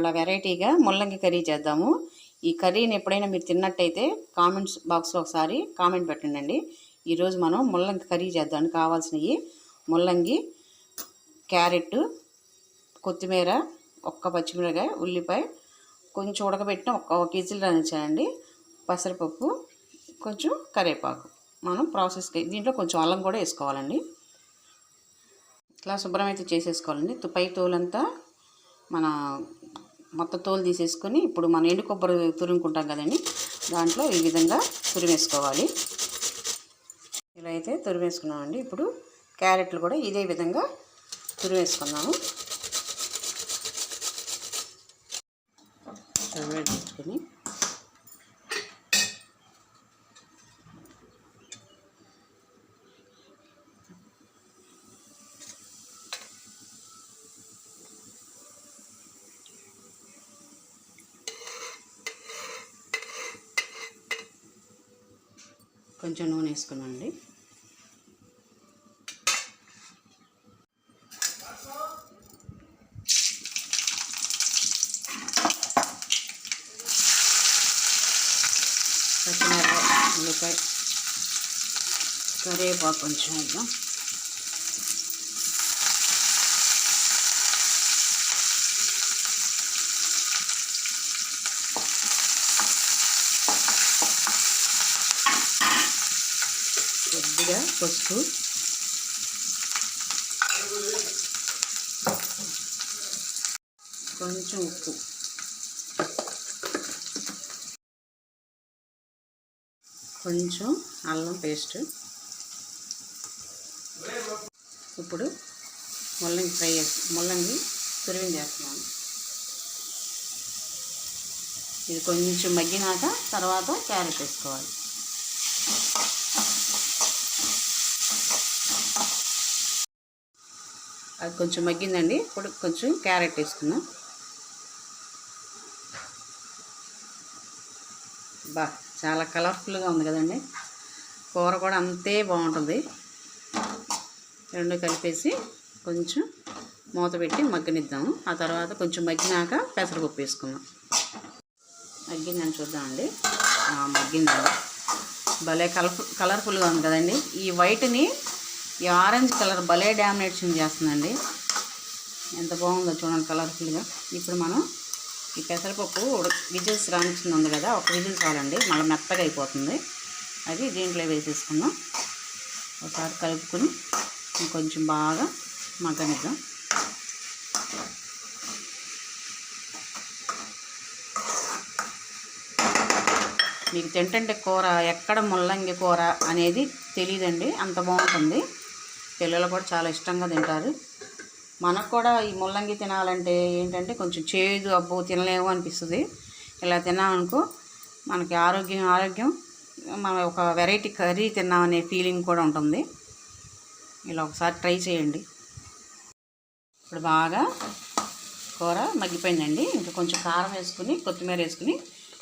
ఇవాళ వెరైటీగా ముల్లంగి కర్రీ చేద్దాము. ఈ కర్రీని ఎప్పుడైనా మీరు తిన్నట్టయితే కామెంట్స్ బాక్స్లో ఒకసారి కామెంట్ పెట్టండి ఈరోజు మనం ముల్లంగి కర్రీ చేద్దానికి కావాల్సినవి ముల్లంగి క్యారెట్ కొత్తిమీర ఒక్క పచ్చిమిరకాయ ఉల్లిపాయ కొంచెం ఉడకబెట్టిన ఒక్క ఒక కేజీలు రానిచ్చానండి. పెసరపప్పు కొంచెం కరివేపాకు. మనం ప్రాసెస్కి దీంట్లో కొంచెం అల్లం కూడా వేసుకోవాలండి. ఇట్లా శుభ్రం అయితే చేసేసుకోవాలండి. పై తోలంతా మన మొత్తం తోలు తీసేసుకొని ఇప్పుడు మన ఎండు కొబ్బరి తురుముకుంటాం కదండి దాంట్లో ఈ విధంగా తురిమేసుకోవాలి. ఇలా అయితే తురిమేసుకున్నామండి. ఇప్పుడు క్యారెట్లు కూడా ఇదే విధంగా తురిమేసుకున్నాము తురిమేసుకొని కొంచెం నూనె వేసుకున్నానండి. పచ్చిమిరపకాయ ఉల్లిపాయ కరివేపాకు కొంచెం వేద్దాం. పసుపు. కొంచెం ఉప్పు. కొంచెం అల్లం పేస్ట్. ఇప్పుడు ముల్లంగి ఫ్రై చేసి ముల్లంగి తురిమి చేస్తున్నాను ఇది కొంచెం మగ్గినాక తర్వాత క్యారెట్ వేసుకోవాలి. అది కొంచెం మగ్గిందండి. ఇప్పుడు కొంచెం క్యారెట్ వేసుకుందాం బా చాలా కలర్ఫుల్గా ఉంది కదండి. కూర కూడా అంతే బాగుంటుంది. రెండు కలిపేసి కొంచెం మూత పెట్టి మగ్గనిద్దాము ఆ తర్వాత కొంచెం మగ్గినాక పెసరపప్పు వేసుకుందాం. మగ్గిందని చూద్దామండి. మగ్గిందండి. భలే కలర్ కలర్ఫుల్గా ఉంది కదండి. ఈ వైట్ని ఈ ఆరెంజ్ కలర్ భలే డామినేషన్ చేస్తుందండి. ఎంత బాగుందో చూడండి కలర్ఫుల్గా. ఇప్పుడు మనం ఈ పెసరపప్పు విజిల్స్ రానిచ్చింది ఉంది కదా ఒక విజిల్ చాలండి మళ్ళీ మెత్తగా అయిపోతుంది. అది దీంట్లో వేసేసుకుందాం. ఒకసారి కలుపుకొని ఇంకొంచెం బాగా మగ్గనిద్దాం. మీకు తింటుంటే కూర ఎక్కడ ముల్లంగి కూర అనేది తెలియదండి అంత బాగుంటుంది. పిల్లలు కూడా చాలా ఇష్టంగా తింటారు. మనకు కూడా ఈ ముల్లంగి తినాలంటే ఏంటంటే కొంచెం చేదు అబ్బో తినలేము అనిపిస్తుంది. ఇలా తిన్నామనుకో మనకి ఆరోగ్యం ఆరోగ్యం మన ఒక వెరైటీ కర్రీ తిన్నామనే ఫీలింగ్ కూడా ఉంటుంది. ఇలా ఒకసారి ట్రై చేయండి. ఇప్పుడు బాగా కూర మగ్గిపోయిందండి. ఇంకా కొంచెం కారం వేసుకుని కొత్తిమీర వేసుకుని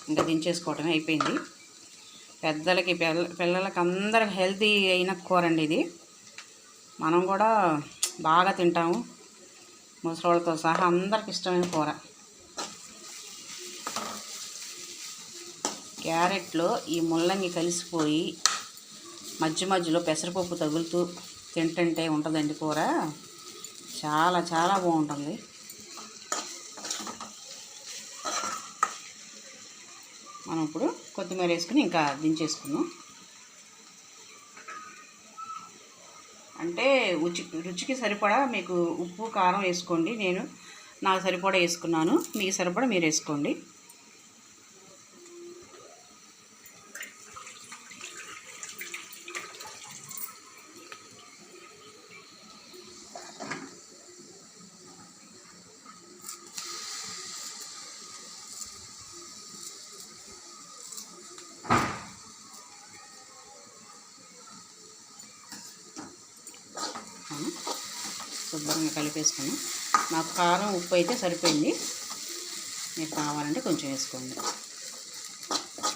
ఇంకా దించేసుకోవటమే అయిపోయింది. పెద్దలకి పిల్ల పిల్లలకి అందరికి హెల్తీ అయిన కూర అండి ఇది. మనం కూడా బాగా తింటాము. ముసలోళ్ళతో సహా అందరికి ఇష్టమైన కూర. క్యారెట్లో ఈ ముల్లంగి కలిసిపోయి మధ్య మధ్యలో పెసరపప్పు తగులుతూ తింటుంటే ఉంటుందండి కూర. చాలా చాలా బాగుంటుంది. మనం ఇప్పుడు కొత్తిమీర వేసుకుని ఇంకా దించేసుకుందాం. అంటే రుచి రుచికి సరిపడా మీకు ఉప్పు కారం వేసుకోండి. నేను నాకు సరిపడా వేసుకున్నాను. మీకు సరిపడా మీరు వేసుకోండి వేసుకున్నాను కొంచెం కలిపేసుకున్నాం. నాకు కారం ఉప్పు అయితే సరిపోయింది. మీకు కావాలంటే కొంచెం వేసుకోండి.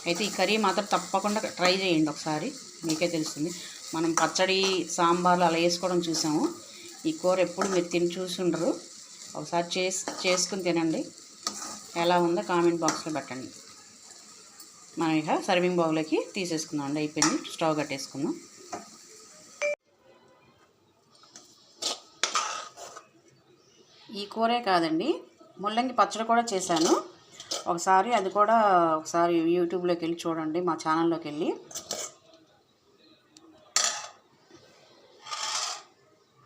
అయితే ఈ కర్రీ మాత్రం తప్పకుండా ట్రై చేయండి ఒకసారి. మీకే తెలుస్తుంది. మనం పచ్చడి సాంబార్లు అలా వేసుకోవడం చూసాము. ఈ కూర ఎప్పుడు మీరు తిని చూసి ఉండరు. ఒకసారి చేసి చేసుకుని తినండి. ఎలా ఉందో కామెంట్ బాక్స్లో పెట్టండి. మనం ఇక సర్వింగ్ బౌల్లోకి తీసేసుకుందాం అండి. అయిపోయింది. స్టవ్ కట్టేసుకుందాం. ఈ కూరే కాదండి. ముల్లంగి పచ్చడి కూడా చేశాను. ఒకసారి అది కూడా ఒకసారి యూట్యూబ్లోకి వెళ్ళి చూడండి మా ఛానల్లోకి వెళ్ళి.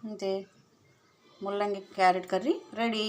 అంతే. ముల్లంగి క్యారెట్ కర్రీ రెడీ.